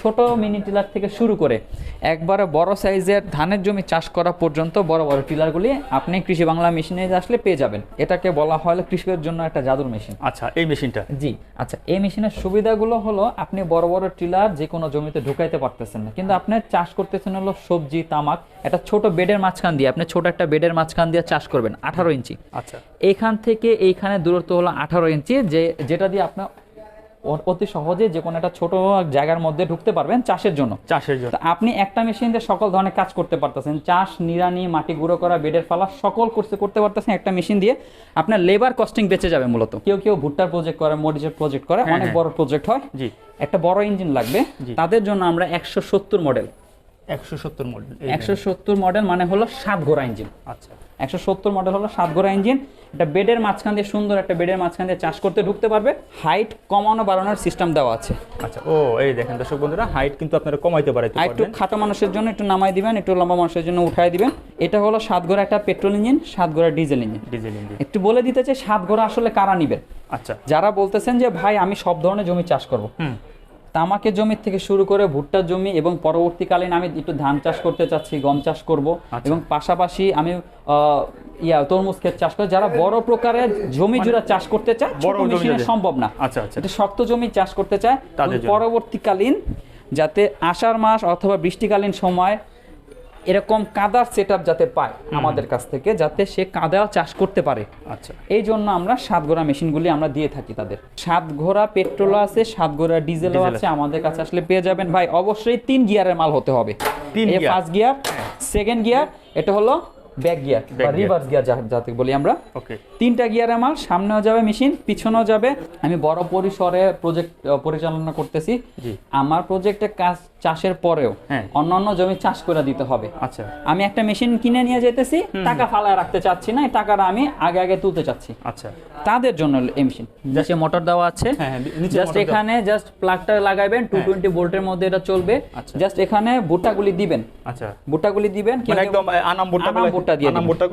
ছোট mini tiller থেকে শুরু করে একবারে বড় সাইজের ধানের জমি চাষ করা পর্যন্ত বড় বড় টিলারগুলি আপনি কৃষি বাংলা মেশিনে আসলে পেয়ে যাবেন। এটাকে বলা হয় কৃষকের জন্য একটা জাদুর মেশিন। আচ্ছা এই মেশিনটা? জি আচ্ছা এই মেশিনের সুবিধাগুলো হলো আপনি বড় বড় টিলার যে কোনো জমিতে ঢুকাইতে পারতেছেন না। কিন্তু আপনি চাষ করতেছেন হলো সবজি তামাক একটা ছোট বেডের মাঝখান দিয়ে। আপনি ছোট একটা বেডের মাঝখান দিয়ে চাষ করবেন আঠারো ইঞ্চি। আচ্ছা। এইখান থেকে এইখানে দূরত্ব হলো আঠারো ইঞ্চি যে যেটা দিয়ে আপনার অতি সহজে যে কোনো একটা ছোট জায়গার মধ্যে ঢুকতে পারবেন চাষের জন্য। চাষের জন্য। আপনি একটা মেশিন দিয়ে সকল ধরনের কাজ করতে পারতেছেন। চাষ নিরানি মাটি গুঁড়ো করা বেডের ফালা সকল করতে করতে পারতেছেন একটা মেশিন দিয়ে আপনার লেবার কস্টিং বেঁচে যাবে মূলত। কেউ কেউ ভুট্টার প্রজেক্ট করে মরিচের প্রজেক্ট করে হ্যাঁ, অনেক হ্যাঁ। বড় প্রজেক্ট হয়। জি। একটা বড় ইঞ্জিন লাগবে। তাদের জন্য আমরা একশো সত্তর মডেল একশো সত্তর মডেল একশো সত্তর মডেল মানে হলো সাত ঘোড়া ইঞ্জিন আচ্ছা। একশো সত্তর মডেল হলো সাত ঘোড়া ইঞ্জিন একটা বেডের মাঝখান দিয়ে সুন্দর একটা বেডের মাঝখান দিয়ে চাষ করতে ঢুকতে পারবে। হাইট কমানো বাড়ানোর সিস্টেম দেওয়া আছে। আচ্ছা ও এই দেখেন দর্শক বন্ধুরা হাইট কিন্তু আপনারা কমাইতে আর একটু খাটো মানুষের জন্য একটু নামাই দিবেন একটু লম্বা মানুষের জন্য উঠাই দিবেন। এটা হলো সাত ঘোড়া একটা পেট্রোল ইঞ্জিন সাত ঘোড়া ডিজেল ইঞ্জিন ডিজেল ইঞ্জিন একটু বলে দিতে চাই সাত ঘোড়া আসলে কারা নিবেন আচ্ছা। যারা বলতেছেন যে ভাই আমি সব ধরনের জমি চাষ করব। তামাকের জমি থেকে শুরু করে ভুট্টার জমি এবং পরবর্তীকালীন আমি একটু ধান চাষ করতে চাচ্ছি গম চাষ করব। আচ্ছা। এবং পাশাপাশি আমি আহ, ইয়া তরমুজ ক্ষেত চাষ করে। যারা বড় প্রকারের জমি জুড়ে চাষ করতে চায় বড় মেশিনে সম্ভব না। আচ্ছা আচ্ছা। এটা শক্ত জমি চাষ করতে চায়। তাদের পরবর্তীকালীন যাতে আষাঢ় মাস অথবা বৃষ্টিকালীন সময় এরকম কাদার সেট যাতে পায় আমাদের কাছ থেকে যাতে সে কাদা চাষ করতে পারে। আচ্ছা। এই জন্য আমরা সাত ঘোড়া মেশিনগুলি আমরা দিয়ে থাকি তাদের। সাত ঘোড়া পেট্রোলও আছে সাত ঘোড়া ডিজেলও ডিজেল আছে। আমাদের কাছে আসলে পেয়ে যাবেন। ভাই অবশ্যই তিন গিয়ারের মাল হতে হবে। তিন ফার্স্ট গিয়ার সেকেন্ড গিয়ার এটা হলো ব্যাক গিয়ার বা রিভার্স গিয়ার যাতে বলি আমরা। ওকে। তিনটা গিয়ারের মাল সামনেও যাবে মেশিন পিছনেও যাবে। আমি বড় পরিসরে প্রজেক্ট পরিচালনা করতেছি। আমার প্রজেক্টে কাজ চাষের পরেও হ্যাঁ। অন্যান্য জমি চাষ করে দিতে হবে। আচ্ছা। আমি একটা মেশিন কিনে নিয়ে যেতেছি টাকা ফালায় রাখতে চাচ্ছি না এই টাকাটা আমি আগে আগে তুলতে চাচ্ছি। আচ্ছা। তাদের জন্য এই মেশিন। জাস্ট মোটর দেওয়া আছে। হ্যাঁ, হ্যাঁ, নিচে জাস্ট এখানে জাস্ট প্লাগটা লাগাবেন টু টোয়েন্টি ভোল্টের মধ্যে এটা চলবে। আচ্ছা। জাস্ট এখানে ভুট্টাগুলি দিবেন। আচ্ছা। ভুট্টাগুলি দিবেন মানে একদম আনাম ভুট্টা আনাম দিয়ে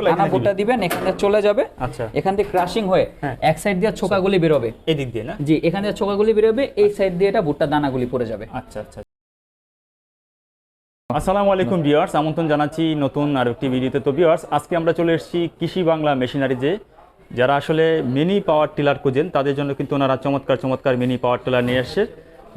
এখানে ভুট্টা দিবেন। এখানে চলে যাবে। আচ্ছা। এখান থেকে ক্রাশিং হয়ে হ্যাঁ। এক সাইড দিয়ে ছোকাগুলি বেরোবে। এদিক দিয়ে না? জি এখান থেকে ছোকাগুলি বেরোবে এই সাইড দিয়ে এটা ভুট্টা দানাগুলি পড়ে যাবে। আচ্ছা আচ্ছা। আসসালামু আলাইকুম ভিউয়ার্স আমন্ত্রণ জানাচ্ছি নতুন আর একটি ভিডিওতে। তো ভিউয়ার্স আজকে আমরা চলে এসেছি কৃষি বাংলা মেশিনারিজে যারা আসলে মিনি পাওয়ার টিলার খুঁজেন তাদের জন্য কিন্তু ওনারা চমৎকার চমৎকার মিনি পাওয়ার টিলার নিয়ে এসছে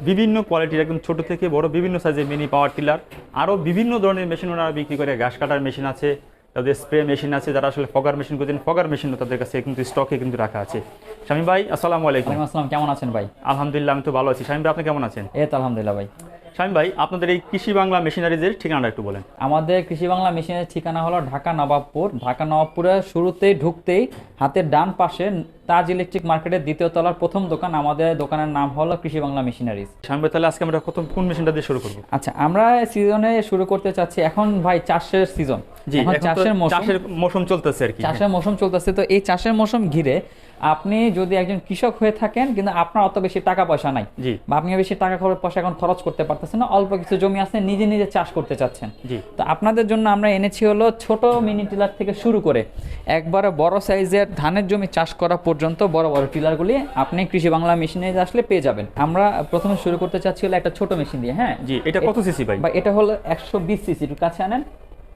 বিভিন্ন কোয়ালিটির একদম ছোট থেকে বড় বিভিন্ন সাইজের মিনি পাওয়ার টিলার আরও বিভিন্ন ধরনের মেশিন ওনারা বিক্রি করে ঘাস কাটার মেশিন আছে তাদের স্প্রে মেশিন আছে যারা আসলে ফগার মেশিন করছেন ফগার মেশিনও তাদের কাছে কিন্তু স্টকে কিন্তু রাখা আছে। স্বামী ভাই আসসালামু আলাইকুম। আসসালাম কেমন আছেন ভাই? আলহামদুলিল্লাহ আমি তো ভালো আছি। স্বামী ভাই আপনি কেমন আছেন? এই তো আলহামদুলিল্লাহ ভাই। স্বামী ভাই আপনাদের এই কৃষি বাংলা মেশিনারিজের ঠিকানাটা একটু বলেন। আমাদের কৃষি বাংলা মেশিনের ঠিকানা হলো ঢাকা নবাবপুর। ঢাকা নবাবপুরের শুরুতেই ঢুকতেই হাতের ডান পাশে তাজ ইলেকট্রিক মার্কেটের দ্বিতীয় তলার প্রথম দোকান আমাদের দোকানের নাম হলো কৃষি বাংলা মেশিনারিজ। ভাই তাহলে আজকে আমরা কত কোন মেশিনটা দিয়ে শুরু করব? আচ্ছা আমরা সিজনে শুরু করতে চাচ্ছি এখন ভাই চাষের সিজন। এখন চাষের মৌসুম। চাষের মৌসুম চলতেছে আর কি। চাষের মৌসুম চলতেছে তো এই চাষের মৌসুম ঘিরে আপনি যদি একজন কৃষক হয়ে থাকেন কিন্তু আপনার অত বেশি টাকা পয়সা নাই বা আপনি বেশি টাকা খরচ পয়সা এখন খরচ করতে পারতেছেন না অল্প কিছু জমি আছে নিজে নিজে চাষ করতে চাচ্ছেন। তো আপনাদের জন্য আমরা এনেছি হলো ছোট মিনি টিলার থেকে শুরু করে একবারে বড় সাইজের ধানের জমি চাষ করা পর্যন্ত বড় বড় টিলারগুলি আপনি কৃষি বাংলা মেশিনে আসলে পেয়ে যাবেন। আমরা প্রথমে শুরু করতে চাচ্ছি হলো একটা ছোট মেশিন দিয়ে হ্যাঁ? জি এটা কত সিসি ভাই? বা এটা হলো একশো বিশ সিসি একটু কাছে আনেন।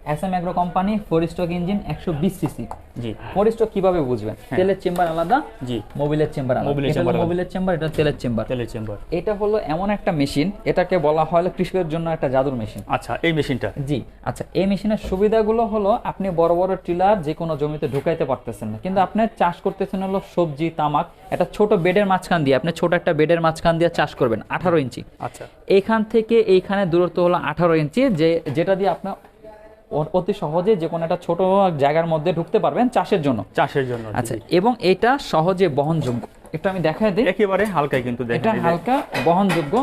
S M agro company four stroke engine একশো বিশ সিসি জি। ফোর স্টক কীভাবে বুঝবেন? তেলের চেম্বার আলাদা জি। মোবিলের চেম্বার আলাদা। মোবিলের চেম্বার মোবিলের চেম্বার এটা তেলের চেম্বার। তেলের চেম্বার। এটা হলো এমন একটা মেশিন এটাকে বলা হয় কৃষকের জন্য একটা জাদুর মেশিন। আচ্ছা এই মেশিনটা? জি আচ্ছা এই মেশিনের সুবিধাগুলো হলো আপনি বড় বড় টিলার যে কোনো জমিতে ঢুকাইতে পারতেছেন না। কিন্তু আপনি চাষ করতেছেন হলো সবজি তামাক একটা ছোট বেডের মাঝখান দিয়ে আপনি ছোট একটা বেডের মাঝখান দিয়ে চাষ করবেন আঠারো ইঞ্চি। আচ্ছা। এখান থেকে এইখানে দূরত্ব হলো আঠারো ইঞ্চি যে যেটা দিয়ে আপনি অ- অতি সহজে যে কোনো একটা ছোট জায়গার মধ্যে ঢুকতে পারবেন চাষের জন্য। চাষের জন্য আচ্ছা এবং এটা সহজে বহনযোগ্য। একটু আমি দেখাই দিই। একেবারে হালকাই কিন্তু এটা হালকা বহনযোগ্য।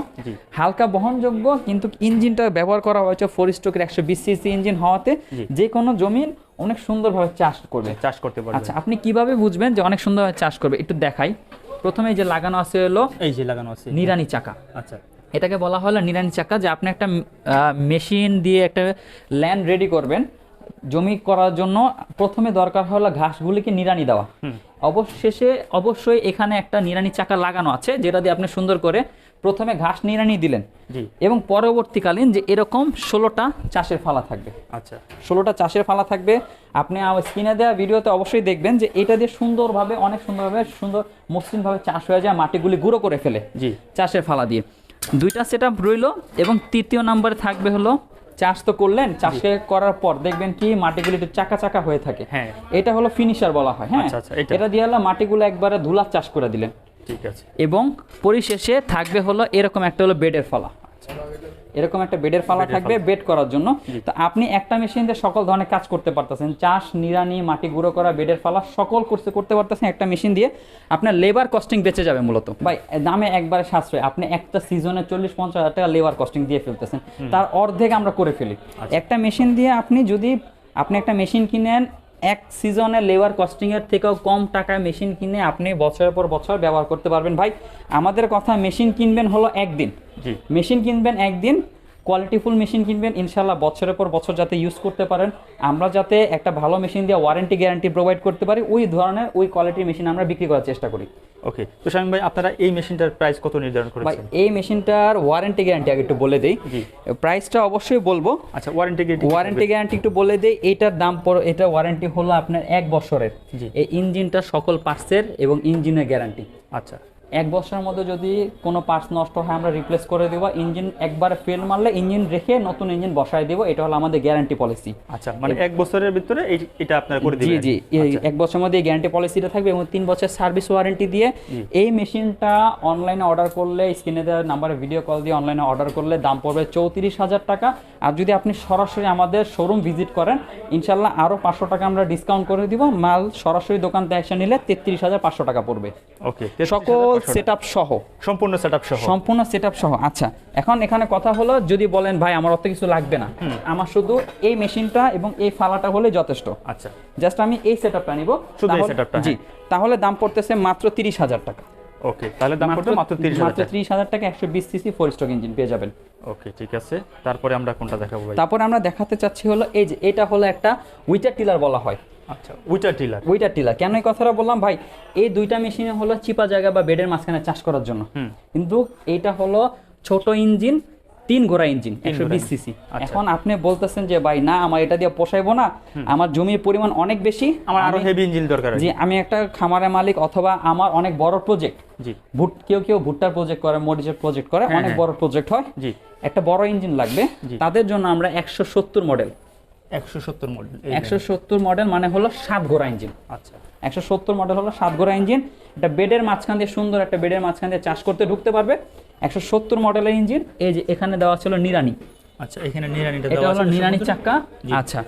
হালকা বহনযোগ্য কিন্তু ইঞ্জিনটা ব্যবহার করা হয়েছে ফোর স্ট্রোকের একশো বিশ সিসি ইঞ্জিন হওয়াতে। যে কোনো জমিন অনেক সুন্দরভাবে চাষ করবে। চাষ করতে পারবেন আচ্ছা আপনি কীভাবে বুঝবেন যে অনেক সুন্দরভাবে চাষ করবে? একটু দেখাই। প্রথমে যে লাগানো আছে হলো এই যে লাগানো আছে। নিরানি চাকা। আচ্ছা। এটাকে বলা হলো নিরানি চাকা যে আপনি একটা মেশিন দিয়ে একটা ল্যান্ড রেডি করবেন। জমি করার জন্য প্রথমে দরকার হলো ঘাসগুলিকে নিরানি দেওয়া। অবশেষে অবশ্যই এখানে একটা নিরানি চাকা লাগানো আছে যেটা দিয়ে আপনি সুন্দর করে প্রথমে ঘাস নিড়ানি দিলেন। এবং পরবর্তীকালীন যে এরকম ষোলোটা চাষের ফালা থাকবে। আচ্ছা। ষোলোটা চাষের ফালা থাকবে। আপনি স্ক্রিনে দেওয়া ভিডিওতে অবশ্যই দেখবেন যে এটা দিয়ে সুন্দরভাবে অনেক সুন্দরভাবে সুন্দর মসৃণভাবে চাষ হয়ে যায় মাটিগুলি গুঁড়ো করে ফেলে জি। চাষের ফালা দিয়ে। দুইটা সেট আপ রইল এবং তৃতীয় নাম্বারে থাকবে হলো চাষ তো করলেন চাষে করার পর দেখবেন কি মাটিগুলি একটু চাকা চাকা হয়ে থাকে। হ্যাঁ। এটা হলো ফিনিশার বলা হয় হ্যাঁ? আচ্ছা, আচ্ছা, এটা। দিয়ে হলো মাটিগুলো একবারে ধুলা চাষ করে দিলেন। ঠিক আছে। এবং পরিশেষে থাকবে হলো এরকম একটা হলো বেডের ফালা। এরকম একটা বেডের ফালা থাকবে বেড করার জন্য। তো আপনি একটা মেশিন দিয়ে সকল ধরনের কাজ করতে পারতেছেন। চাষ নিড়ানি মাটি গুঁড়ো করা বেডের ফালা সকল করতে করতে পারতেছেন একটা মেশিন দিয়ে। আপনার লেবার কস্টিং বেঁচে যাবে মূলত। ভাই দামে একবারে সাশ্রয়। আপনি একটা সিজনে চল্লিশ পঞ্চাশ হাজার টাকা লেবার কস্টিং দিয়ে ফেলতেছেন। তার অর্ধেক আমরা করে ফেলি। একটা মেশিন দিয়ে আপনি যদি আপনি একটা মেশিন কিনেন এক সিজনে লেবার কস্টিং এর থেকেও কম টাকায় মেশিন কিনে আপনি বছরের পর বছর ব্যবহার করতে পারবেন। ভাই আমাদের কথা মেশিন কিনবেন হলো একদিন। মেশিন কিনবেন একদিন কোয়ালিটিফুল মেশিন কিনবেন ইনশাল্লাহ বছরের পর বছর যাতে ইউজ করতে পারেন। আমরা যাতে একটা ভালো মেশিন দিয়ে ওয়ারেন্টি গ্যারান্টি প্রোভাইড করতে পারি ওই ধরনের ওই কোয়ালিটির মেশিন আমরা বিক্রি করার চেষ্টা করি। ওকে তো শামীম ভাই আপনারা এই মেশিনটার প্রাইস কত নির্ধারণ ভাই করেছেন? এই মেশিনটার ওয়ারেন্টি গ্যারান্টি আগে একটু বলে দেই। প্রাইসটা অবশ্যই বলব। আচ্ছা ওয়ারেন্টি গ্যারান্টি ওয়ারেন্টি গ্যারান্টি একটু বলে দেই এটার দাম পড়ো এটা ওয়ারেন্টি হলো আপনার এক বছরের। এই ইঞ্জিনটা সকল পার্টসের এবং ইঞ্জিনের গ্যারান্টি আচ্ছা। এক বছরের মধ্যে যদি কোনো পার্টস নষ্ট হয় আমরা রিপ্লেস করে দেবো। ইঞ্জিন একবার ফেল মারলে ইঞ্জিন রেখে নতুন ইঞ্জিন বসায় দেবো। এটা হলো আমাদের গ্যারান্টি পলিসি আচ্ছা মানে এক বছরের ভিতরে এটা আপনারা করে জি দিবেন। জি এই আচ্ছা, এক বছরের মধ্যে এই গ্যারান্টি পলিসিটা থাকবে এবং তিন বছর সার্ভিস ওয়ারেন্টি দিয়ে এই মেশিনটা অনলাইনে অর্ডার করলে স্ক্রিনে দেওয়া নাম্বারে ভিডিও কল দিয়ে অনলাইনে অর্ডার করলে দাম পড়বে চৌত্রিশ হাজার টাকা। আর যদি আপনি সরাসরি আমাদের শোরুম ভিজিট করেন ইনশাল্লাহ আরও পাঁচশো টাকা আমরা ডিসকাউন্ট করে দিব। মাল সরাসরি দোকান থেকে নিলে তেত্রিশ হাজার পাঁচশো টাকা পড়বে। ওকে সকল সেট সহ। সম্পূর্ণ সেটআপ সহ। সম্পূর্ণ সেট সহ আচ্ছা। এখন এখানে কথা হলো যদি বলেন ভাই আমার অত কিছু লাগবে না। আমার শুধু এই মেশিনটা এবং এই ফালাটা হলে যথেষ্ট। আচ্ছা। জাস্ট আমি এই সেট আপটা নিব। শুধু এই setup-টা, জি। হ্যাঁ। তাহলে দাম পড়তেছে মাত্র তিরিশ হাজার টাকা। ওকে তাহলে দাম পড়বে মাত্র 30 হাজার মাত্র ত্রিশ হাজার টাকা একশো বিশ সিসি ফোর স্ট্রোক ইঞ্জিন পেয়ে যাবেন। ওকে ঠিক আছে। তারপরে আমরা কোনটা দেখাবো ভাই? তারপর আমরা দেখাতে চাচ্ছি হলো এই যে এটা হলো একটা উইটার টিলার বলা হয়। আচ্ছা উইটার টিলার উইটার টিলার কেন এই কথাটা বললাম? ভাই এই দুইটা মেশিনে হলো চিপা জায়গা বা বেডের মাঝখানে চাষ করার জন্য। কিন্তু এইটা হলো ছোট ইঞ্জিন তিন ঘোড়া ইঞ্জিন একশো বিশ সিসি। এখন আপনি বলতেছেন যে ভাই না আমার এটা দিয়ে পোষাইবো না। আমার জমির পরিমাণ অনেক বেশি। আমার আরও আমি- হেভি ইঞ্জিন দরকার যে আমি একটা খামারের মালিক অথবা আমার অনেক বড় প্রজেক্ট জি। ভুট কেউ কেউ ভুট্টার প্রজেক্ট করে মরিচের প্রজেক্ট করে হ্যাঁ, অনেক হ্যাঁ। বড় প্রজেক্ট হয়। জি। একটা বড় ইঞ্জিন লাগবে। তাদের জন্য আমরা একশো সত্তর মডেল একশো সত্তর মডেল একশো সত্তর মডেল মানে হলো সাত ঘোড়া ইঞ্জিন আচ্ছা। একশো সত্তর মডেল হলো সাত ঘোড়া ইঞ্জিন এটা বেডের মাঝখান দিয়ে সুন্দর একটা বেডের মাঝখান দিয়ে চাষ করতে ঢুকতে পারবে। একশো সত্তর মডেলের ইঞ্জিন এই যে এখানে দেওয়া ছিল নিরানি আচ্ছা এখানে নিরানিটা এটা হলো নিরানি জি। আচ্ছা।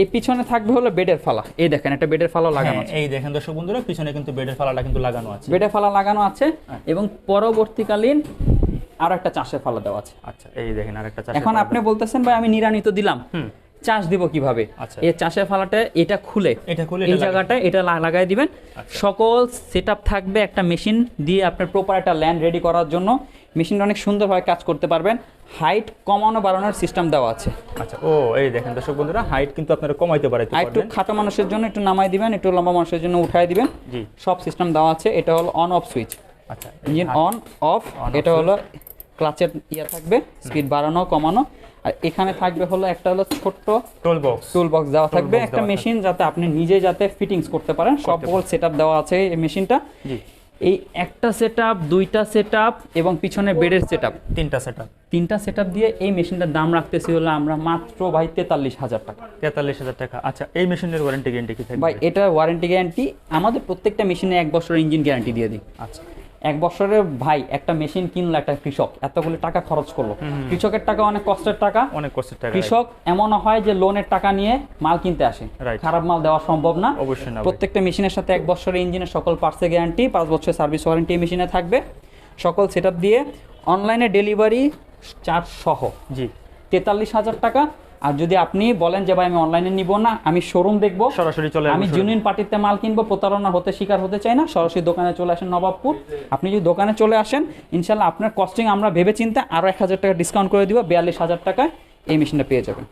এই পিছনে থাকবে হলো বেডের ফালা। এই দেখেন একটা বেডের ফালা লাগানো হ্যাঁ, আছে। এই দেখেন দর্শক বন্ধুরা পিছনে কিন্তু বেডের ফালাটা কিন্তু লাগানো আছে। বেডের ফালা লাগানো আছে হ্যাঁ। এবং পরবর্তীকালীন আর একটা চাষের ফালা দেওয়া আছে। আচ্ছা এই দেখেন আরেকটা চাষের এখন আপনি বলতেছেন ভাই আমি নিরানি তো দিলাম। হুম। চাষ দিব কীভাবে? আচ্ছা। এই চাষের ফালাটা এটা খুলে। এটা খুলে এই জায়গাটা এটা লাগাই দিবেন। আচ্ছা। সকল সেট থাকবে একটা মেশিন দিয়ে আপনার প্রপার একটা ল্যান্ড রেডি করার জন্য। মেশিনটা অনেক সুন্দরভাবে কাজ করতে পারবেন। হাইট কমানো বাড়ানোর সিস্টেম দেওয়া আছে। আচ্ছা ও এই দেখেন দর্শক বন্ধুরা হাইট কিন্তু আপনারা কমাইতে পারেন একটু খাটো মানুষের জন্য একটু নামাই দিবেন একটু লম্বা মানুষের জন্য উঠাই দিবেন। জি। সব সিস্টেম দেওয়া আছে। এটা হলো অন অফ সুইচ আচ্ছা ইঞ্জিন অন অফ এটা হলো ক্লাচের ইয়ে থাকবে স্পিড বাড়ানো কমানো। আর এখানে থাকবে হলো একটা হলো ছোট্ট টোল বক্স টুল বক্স দেওয়া থাকবে। একটা মেশিন যাতে আপনি নিজে যাতে ফিটিংস করতে পারেন। সব সকল সেট দেওয়া আছে এই মেশিনটা জি। এই একটা সেট দুইটা সেট এবং পিছনে বেডের সেট তিনটা সেটআপ তিনটা সেট দিয়ে এই মেশিনটার দাম রাখতেছি হলো আমরা মাত্র ভাই তেতাল্লিশ হাজার টাকা। তেতাল্লিশ হাজার টাকা। আচ্ছা এই মেশিনের ওয়ারেন্টি গ্যারান্টি কি থাকবে? ভাই এটা ওয়ারেন্টি গ্যারান্টি আমাদের প্রত্যেকটা মেশিনে এক বছরের ইঞ্জিন গ্যারান্টি দিয়ে দিই। আচ্ছা। এক বছরে ভাই একটা মেশিন কিনলো একটা কৃষক এতগুলো টাকা খরচ করল। কৃষকের টাকা অনেক কষ্টের টাকা। অনেক কষ্টের টাকা কৃষক এমনও হয় যে লোনের টাকা নিয়ে মাল কিনতে আসে। খারাপ মাল দেওয়া সম্ভব না। অবশ্যই না প্রত্যেকটা মেশিনের সাথে এক বছরের ইঞ্জিনের সকল পার্টসের গ্যারান্টি পাঁচ বছরের সার্ভিস ওয়ারেন্টি মেশিনে থাকবে। সকল সেট দিয়ে অনলাইনে ডেলিভারি চার্জ সহ জি। তেতাল্লিশ হাজার টাকা। আর যদি আপনি বলেন যে ভাই আমি অনলাইনে নিব না আমি শোরুম দেখব সরাসরি চলে আমি জুনিয়ন পার্টিতে মাল কিনবো প্রতারণা হতে শিকার হতে চাই না সরাসরি দোকানে চলে আসেন নবাবপুর। আপনি যদি দোকানে চলে আসেন ইনশাল্লাহ আপনার কস্টিং আমরা ভেবে চিন্তে আরও এক হাজার টাকা ডিসকাউন্ট করে দিব বিয়াল্লিশ হাজার টাকায় এই মেশিনটা পেয়ে যাবেন।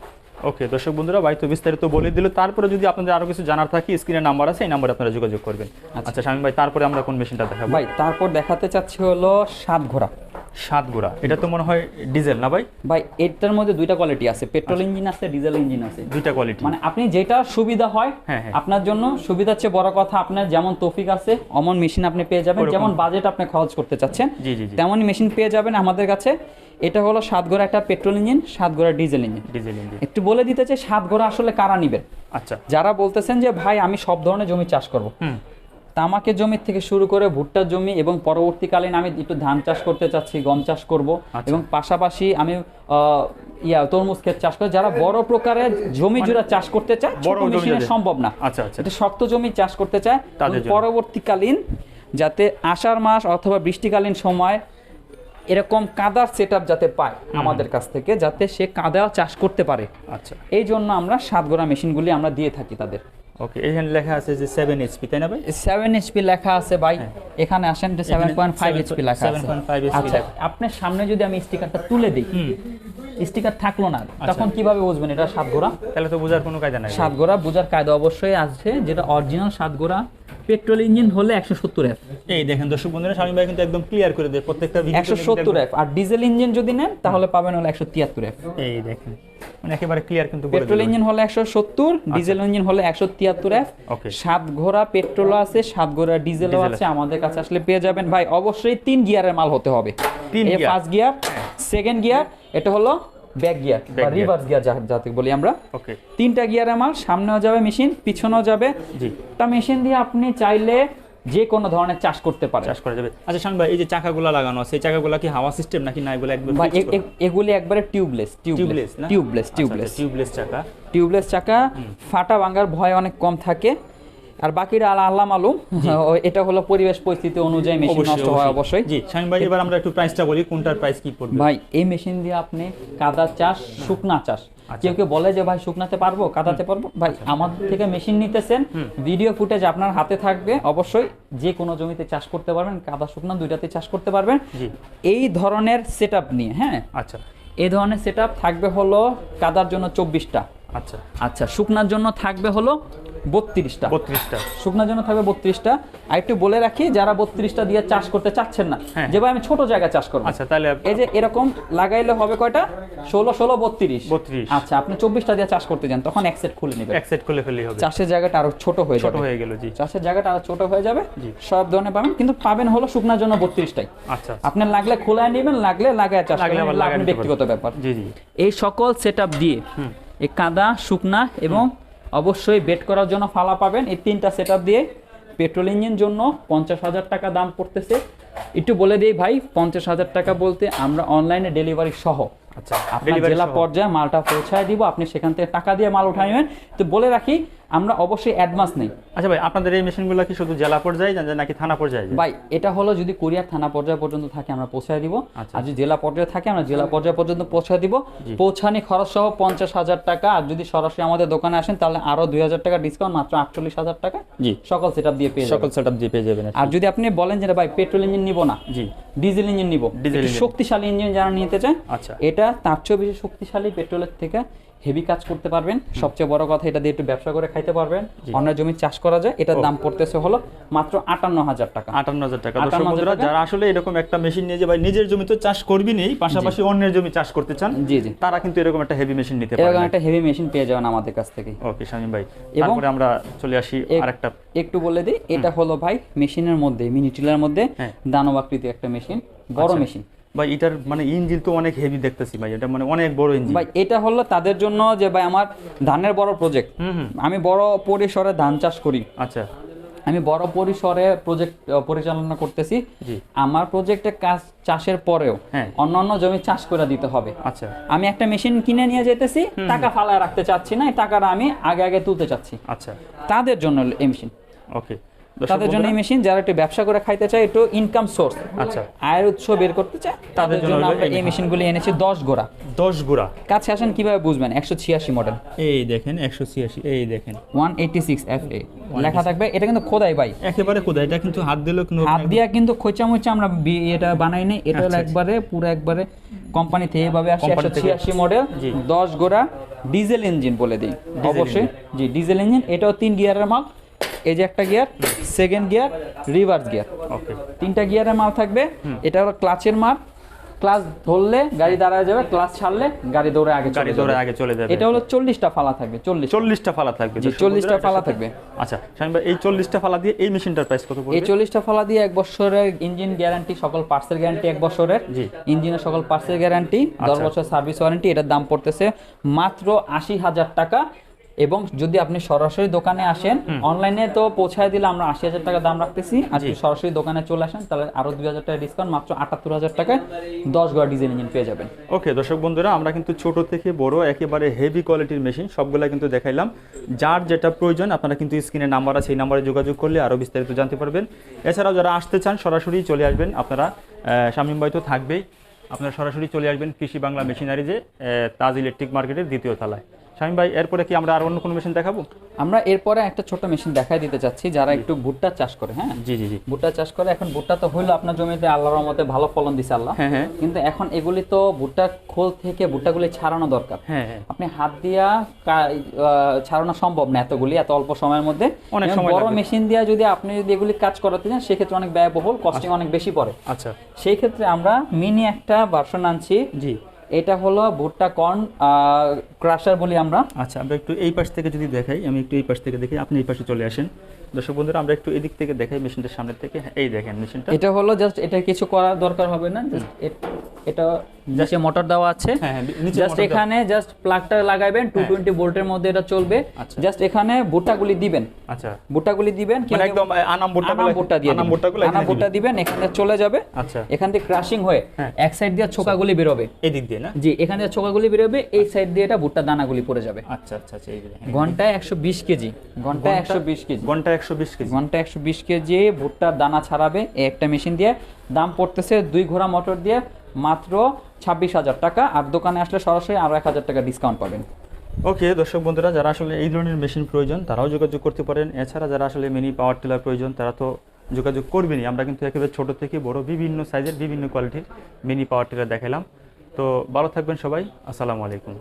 ওকে দর্শক বন্ধুরা ভাই তো বিস্তারিত বলে দিল। তারপরে যদি আপনাদের আরও কিছু জানার থাকে স্ক্রিনে নাম্বার আছে এই নাম্বারে আপনারা যোগাযোগ করবেন। আচ্ছা। স্বামী ভাই তারপরে আমরা কোন মেশিনটা দেখাবো? ভাই তারপর দেখাতে চাচ্ছি হলো সাত ঘোড়া সাত গোড়া। এটা তো মনে হয় ডিজেল না ভাই? ভাই এটার মধ্যে দুইটা কোয়ালিটি আছে। পেট্রোল ইঞ্জিন আছে ডিজেল ইঞ্জিন আছে। দুইটা কোয়ালিটি মানে আপনি যেটা সুবিধা হয় হ্যাঁ, হ্যাঁ। আপনার জন্য সুবিধা হচ্ছে বড় কথা আপনার যেমন তৌফিক আছে অমন মেশিন আপনি পেয়ে যাবেন। যেমন বাজেট আপনি খরচ করতে চাচ্ছেন। তেমনই মেশিন পেয়ে যাবেন আমাদের কাছে। এটা হলো সাত গোড়া একটা পেট্রোল ইঞ্জিন সাত গোড়া ডিজেল ইঞ্জিন ডিজেল ইঞ্জিন একটু বলে দিতে চাই সাত গোড়া আসলে কারা নিবেন? আচ্ছা। যারা বলতেছেন যে ভাই আমি সব ধরনের জমি চাষ করব। তামাকের জমি থেকে শুরু করে ভুট্টার জমি এবং পরবর্তীকালীন আমি একটু ধান চাষ করতে চাচ্ছি গম চাষ করব আচ্ছা। এবং পাশাপাশি আমি ইয়া তরমুজ ক্ষেত চাষ করে। যারা বড় প্রকারের জমি জুড়ে চাষ করতে চায় বড় মেশিনে সম্ভব না। আচ্ছা আচ্ছা। এটা শক্ত জমি চাষ করতে চায় তাদের পরবর্তীকালীন যাতে আষাঢ় মাস অথবা বৃষ্টিকালীন সময় এরকম কাদার সেট যাতে পায় আমাদের কাছ থেকে যাতে সে কাদা চাষ করতে পারে। আচ্ছা। এই জন্য আমরা সাতগোড়া মেশিনগুলি আমরা দিয়ে থাকি তাদের। ওকে এখানে লেখা আছে যে 7 এইচপি তাই না ভাই? 7 এইচপি লেখা আছে ভাই। এখানে আসেন যে সেভেন পয়েন্ট ফাইভ এইচপি লেখা আছে। 7.5 এইচপি আচ্ছা। আপনার সামনে যদি আমি স্টিকারটা তুলে দেই স্টিকার থাকল না আচ্ছা। তখন কীভাবে বুঝবেন এটা সাত তাহলে তো বোঝার কোনো কায়দা নাই। সাত বোঝার কায়দা অবশ্যই আছে যেটা অরিজিনাল সাত পেট্রোল ইঞ্জিন হলে একশো সত্তর এফ এই দেখেন দর্শক বন্ধুরা স্বামী ভাই কিন্তু একদম ক্লিয়ার করে দেয় প্রত্যেকটা একশো সত্তর এফ আর ডিজেল ইঞ্জিন যদি নেন তাহলে পাবেন হলো একশো তিয়াত্তর এফ এই দেখেন মানে একেবারে ক্লিয়ার কিন্তু পেট্রোল ইঞ্জিন হলে একশো সত্তর ডিজেল ইঞ্জিন হলে একশো তিয়াত্তর এফ সাত ঘোড়া পেট্রোল আছে সাত ঘোড়া ডিজেলও ডিজেল আছে আমাদের কাছে আসলে পেয়ে যাবেন। ভাই অবশ্যই তিন গিয়ারের মাল হতে হবে। তিন ফার্স্ট গিয়ার সেকেন্ড গিয়ার এটা হলো ব্যাক গিয়ার বা রিভার্স গিয়ার যাতে বলি আমরা। ওকে তিনটা গিয়ারের মাল সামনেও যাবে মেশিন পিছনেও যাবে। জি। তা মেশিন দিয়ে আপনি চাইলে যে কোনো ধরনের চাষ করতে পারেন। চাষ করা যাবে। আচ্ছা স্বামী ভাই এই যে চাকাগুলো লাগানো এই চাকাগুলো কি হাওয়া সিস্টেম নাকি না এগুলো একবার এগুলি একবারে tubeless tubeless tubeless tubeless tubeless চাকা। টিউবলেস চাকা ফাটা ভাঙার ভয় অনেক কম থাকে। আর বাকিটা আল্লাহ আল্লাহ মালুম এটা হলো পরিবেশ পরিস্থিতি অনুযায়ী মেশিন নষ্ট হয় অবশ্যই। জি স্বামী ভাই এবার আমরা একটু প্রাইসটা বলি কোনটার প্রাইস কি পড়বে? ভাই এই মেশিন দিয়ে আপনি কাদা চাষ শুকনা চাষ। আচ্ছা। কেউ কেউ বলে যে ভাই শুকনাতে পারব কাদাতে পারব? ভাই আমাদের থেকে মেশিন নিতেছেন। ভিডিও ফুটেজ আপনার হাতে থাকবে। অবশ্যই যে কোনো জমিতে চাষ করতে পারবেন কাদা শুকনা দুইটাতে চাষ করতে পারবেন। জি। এই ধরনের সেট নিয়ে হ্যাঁ? আচ্ছা। এই ধরনের সেট থাকবে হলো কাদার জন্য চব্বিশটা। আচ্ছা। আচ্ছা শুকনার জন্য থাকবে হলো বত্রিশটা। বত্রিশটা। শুকনার জন্য থাকবে বত্রিশটা। আর একটু বলে রাখি যারা বত্রিশটা দিয়ে চাষ করতে চাচ্ছেন না হ্যাঁ। যে ভাই আমি ছোট জায়গায় চাষ করব। আচ্ছা তাহলে এই যে এরকম লাগাইলে হবে কয়টা? ষোলো ষোলো বত্রিশ। 32 আচ্ছা আপনি চব্বিশটা দিয়ে চাষ করতে যান তখন এক সেট খুলে নেবেন। এক সেট খুলে ফেললেই হবে। চাষের জায়গাটা আরও ছোট হয়ে ছোট হয়ে গেল জি। চাষের জায়গাটা আরও ছোট হয়ে যাবে। সব ধরনের পাবেন কিন্তু পাবেন হলো শুকনার জন্য বত্রিশটাই। আচ্ছা আপনার লাগলে খোলায় নেবেন লাগলে লাগায় চাষ লাগলে করবেন ব্যক্তিগত ব্যাপার। জি জি। এই সকল সেট দিয়ে এই কাঁদা শুকনা এবং অবশ্যই বেট করার জন্য ফালা পাবেন। এই তিনটা সেট দিয়ে পেট্রোল ইঞ্জিন জন্য পঞ্চাশ হাজার টাকা দাম পড়তেছে। একটু বলে দিই ভাই পঞ্চাশ হাজার টাকা বলতে আমরা অনলাইনে ডেলিভারি সহ। আচ্ছা আপনার জেলা পর্যায়ে মালটা পৌঁছায় দিব আপনি সেখান থেকে টাকা দিয়ে মাল উঠাইবেন। নেবেন তো বলে রাখি আমরা অবশ্যই অ্যাডভান্স নেই। আচ্ছা ভাই আপনাদের এই মেশিনগুলো কি শুধু জেলা পর্যায়ে যায় নাকি থানা পর্যায়ে যায়? ভাই এটা হলো যদি কুরিয়ার থানা পর্যায়ে পর্যন্ত থাকে আমরা পৌঁছায় দিব। আচ্ছা। আর যদি জেলা পর্যায়ে থাকে আমরা জেলা পর্যায়ে পর্যন্ত পৌঁছায় দিব। পৌঁছানি খরচ সহ পঞ্চাশ হাজার টাকা আর যদি সরাসরি আমাদের দোকানে আসেন তাহলে আরও দুই হাজার টাকা ডিসকাউন্ট মাত্র আটচল্লিশ হাজার টাকা। জি। সকল সেট দিয়ে পেয়ে সকল সেটআপ দিয়ে পেয়ে যাবেন আর যদি আপনি বলেন যে ভাই পেট্রোল ইঞ্জিন নিব না। জি। ডিজেল ইঞ্জিন নিব। শক্তিশালী ইঞ্জিন যারা নিতে চায় আচ্ছা। এটা তার চেয়েও বেশি শক্তিশালী পেট্রোলের থেকে হেভি কাজ করতে পারবেন। সবচেয়ে বড় কথা এটা দিয়ে একটু ব্যবসা করে খাইতে পারবেন। অন্য জমি চাষ করা যায়। এটার দাম পড়তেছে হলো মাত্র আটান্ন হাজার টাকা। আটান্ন হাজার টাকা। 58,000 দর্শক বন্ধুরা যারা আসলে এরকম একটা মেশিন নিয়ে যে ভাই নিজের জমিতে চাষ করবি নেই পাশাপাশি অন্যের জমি চাষ করতে চান জি জি। তারা কিন্তু এরকম একটা হেভি মেশিন নিতে এরকম একটা হেভি মেশিন পেয়ে যাবেন আমাদের কাছ থেকে। ওকে শামিম ভাই এবং- তারপরে আমরা চলে আসি আরেকটা একটু বলে দিই এটা হলো ভাই মেশিনের মধ্যে মিনি টিলার মধ্যে হ্যাঁ। দানব আকৃতি একটা মেশিন বড় আচ্ছা। মেশিন ভাই এটার মানে ইঞ্জিন তো অনেক হেভি দেখতেছি ভাই এটা মানে অনেক বড় ইঞ্জিন ভাই এটা হলো তাদের জন্য যে ভাই আমার ধানের বড় প্রজেক্ট আমি বড় পরিসরে ধান চাষ করি। আচ্ছা। আমি বড় পরিসরে প্রজেক্ট পরিচালনা করতেছি। জি। আমার প্রজেক্টে কাজ চাষের পরেও হ্যাঁ। অন্যান্য জমি চাষ করে দিতে হবে। আচ্ছা। আমি একটা মেশিন কিনে নিয়ে যেতেছি টাকা ফালায় রাখতে চাচ্ছি না এই টাকাটা আমি আগে আগে তুলতে চাচ্ছি। আচ্ছা। তাদের জন্য এই মেশিন ওকে তাদের জন্য এই মেশিন যারা একটু ব্যবসা করে খাইতে চায় একটু ইনকাম সোর্স আচ্ছা। আয়ের উৎস বের করতে চায় তাদের জন্য আমরা এই মেশিনগুলি এনেছি দশ গোড়া। দশ গুড়া। কাছে আসেন কীভাবে বুঝবেন? একশো ছিয়াশি মডেল এই দেখেন একশো ছিয়াশি এই দেখেন। ওয়ান এইটি সিক্স এফ এ লেখা থাকবে এটা কিন্তু খোদাই ভাই। একেবারে কোথায় এটা কিন্তু হাত দিলেও হাত দিয়া কিন্তু খোঁচা মোচা আমরা এটা বানাই নাই। এটা হলো আচ্ছা, একবারে পুরো একবারে কোম্পানি থেকে এভাবে আসে একশো। ছিয়াশি মডেল। দশ গোড়া। ডিজেল ইঞ্জিন বলে দিই। অবশ্যই। জি ডিজেল ইঞ্জিন এটাও তিন গিয়ারের মাল। এই যে একটা gear second gear reverse gear. Okay তিনটা গিয়ারের মাল থাকবে এটা হলো ক্লাচের মাল। ক্লাস ধরলে গাড়ি দাঁড়ায় যাবে ক্লাস ছাড়লে গাড়ি দৌড়ে আগে গাড়ি যাবে। আগে চলে যাবে। এটা হলো চল্লিশটা ফালা থাকবে চল্লিশ। চল্লিশটা ফালা থাকবে জি, 40টা ফালা থাকবে। আচ্ছা শামীম ভাই এই চল্লিশটা ফালা দিয়ে এই মেশিনটার প্রাইস কত এই পড়বে চল্লিশটা ফালা দিয়ে এক বছরের ইঞ্জিন গ্যারান্টি সকল পার্টসের গ্যারান্টি এক বছরের। জি। ইঞ্জিনের সকল পার্টসের গ্যারান্টি দশ আচ্ছা। বছর সার্ভিস ওয়ারেন্টি এটার দাম পড়তেছে মাত্র আশি হাজার টাকা। এবং যদি আপনি সরাসরি দোকানে আসেন অনলাইনে তো পৌঁছায় দিলে আমরা আশি হাজার টাকা দাম রাখতেছি। যদি সরাসরি দোকানে চলে আসেন তাহলে আরও দুই হাজার টাকা ডিসকাউন্ট মাত্র আটাত্তর হাজার টাকায় দশ গড় ডিজেল ইঞ্জিন পেয়ে যাবেন। ওকে দর্শক বন্ধুরা আমরা কিন্তু ছোট থেকে বড় একেবারে হেভি কোয়ালিটির মেশিন সবগুলা কিন্তু দেখাইলাম। যার যেটা প্রয়োজন আপনারা কিন্তু স্ক্রিনে নাম্বার আছে এই নাম্বারে যোগাযোগ করলে আরও বিস্তারিত জানতে পারবেন। এছাড়াও যারা আসতে চান সরাসরি চলে আসবেন। আপনারা শামীম ভাই তো থাকবেই। আপনারা সরাসরি চলে আসবেন কৃষি বাংলা মেশিনারি যে তাজ ইলেকট্রিক মার্কেটের দ্বিতীয় তলায়। শামীম ভাই এরপরে কি আমরা আর অন্য কোনো মেশিন দেখাবো? আমরা এরপরে একটা ছোট মেশিন দেখাই দিতে চাচ্ছি যারা একটু ভুট্টা চাষ করে হ্যাঁ? জি জি জি। ভুট্টা চাষ করে এখন ভুট্টা তো হইল আপনার জমিতে আল্লাহর রহমতে ভালো ফলন দিছে আল্লাহ। হ্যাঁ হ্যাঁ। কিন্তু এখন এগুলি তো ভুট্টা খোল থেকে ভুট্টাগুলি ছাড়ানো দরকার। হ্যাঁ হ্যাঁ। আপনি হাত দিয়া ছাড়ানো সম্ভব না এতগুলি এত অল্প সময়ের মধ্যে। অনেক সময় বড় মেশিন দিয়া যদি আপনি যদি এগুলি কাজ করাতে চান সেক্ষেত্রে অনেক ব্যয়বহুল কস্টিং অনেক বেশি পড়ে। আচ্ছা। সেই ক্ষেত্রে আমরা মিনি একটা ভার্সন আনছি। জি। এটা হলো ভুট্টা কর্ন ক্রাশার বলি আমরা। আচ্ছা আমরা একটু এই পাশ থেকে যদি দেখাই আমি একটু এই পাশ থেকে দেখি আপনি এই পাশে চলে আসেন। দর্শক বন্ধুরা আমরা একটু এদিক থেকে দেখাই মেশিনটার সামনের থেকে। হ্যাঁ, এই দেখেন মেশিনটা। এটা হলো জাস্ট এটা কিছু করার দরকার হবে না জাস্ট এটা নিচে মোটর দেওয়া আছে। হ্যাঁ হ্যাঁ নিচে জাস্ট এখানে জাস্ট প্লাগটা লাগাবেন টু টোয়েন্টি ভোল্টের মধ্যে এটা চলবে। আচ্ছা। জাস্ট এখানে ভুট্টাগুলি দিবেন। আচ্ছা। ভুট্টাগুলি দিবেন মানে একদম আনাম ভুট্টা আনাম ভুট্টা দিয়ে আনাম ভুট্টাগুলো আনাম ভুট্টা দিবেন। এখানে চলে যাবে। আচ্ছা। এখান থেকে ক্রাশিং হয়ে হ্যাঁ। এক সাইড দিয়ে ছোকাগুলি বেরোবে। এই দিক দিয়ে না? জি এখান ছোকাগুলি বেরোবে এই সাইড দিয়ে এটা ভুট্টা দানাগুলি পড়ে যাবে। আচ্ছা আচ্ছা আচ্ছা। ঘন্টায় একশো বিশ কেজি। ঘন্টায় একশো বিশ কেজি। ঘন্টায় একশো বিশ কেজি। ঘণ্টা একশো বিশ কেজি ভুট্টার দানা ছাড়াবে একটা মেশিন দিয়ে। দাম পড়তেছে দুই ঘোড়া মোটর দিয়ে মাত্র ছাব্বিশ হাজার টাকা। আর দোকানে আসলে সরাসরি আরও এক হাজার টাকা ডিসকাউন্ট পাবেন। ওকে দর্শক বন্ধুরা যারা আসলে এই ধরনের মেশিন প্রয়োজন তারাও যোগাযোগ করতে পারেন। এছাড়া যারা আসলে মিনি পাওয়ার টিলার প্রয়োজন তারা তো যোগাযোগ করবেনই। আমরা কিন্তু একেবারে ছোট থেকে বড় বিভিন্ন সাইজের বিভিন্ন কোয়ালিটির মিনি পাওয়ার টিলার দেখালাম। তো ভালো থাকবেন সবাই। আসসালামু আলাইকুম।